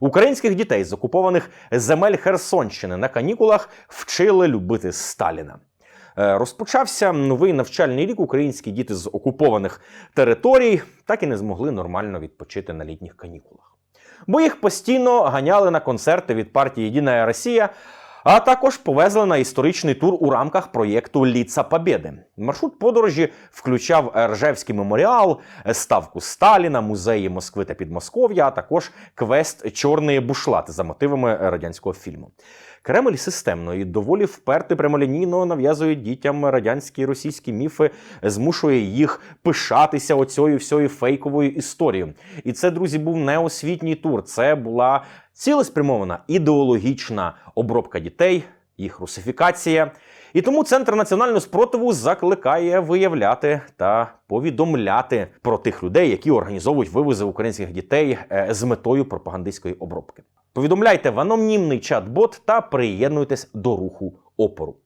Українських дітей з окупованих земель Херсонщини на канікулах вчили любити Сталіна. Е, Розпочався новий навчальний рік. Українські діти з окупованих територій так і не змогли нормально відпочити на літніх канікулах. Бо їх постійно ганяли на концерти від партії Єдина Росія, а також повезли на історичний тур у рамках проєкту Ліца Побєди. Маршрут подорожі включав Ржевський меморіал, ставку Сталіна, музеї Москви та Підмосков'я, а також квест Чорний бушлат за мотивами радянського фільму. Кремль системно і доволі вперто і прямолінійно нав'язує дітям радянські і російські міфи, змушує їх пишатися оцією всьою фейковою історією. І це, друзі, був не освітній тур. Це була цілеспрямована ідеологічна обробка дітей, їх русифікація. І тому Центр національного спротиву закликає виявляти та повідомляти про тих людей, які організовують вивози українських дітей е, з метою пропагандистської обробки. Повідомляйте в анонімний чат-бот та приєднуйтесь до руху опору.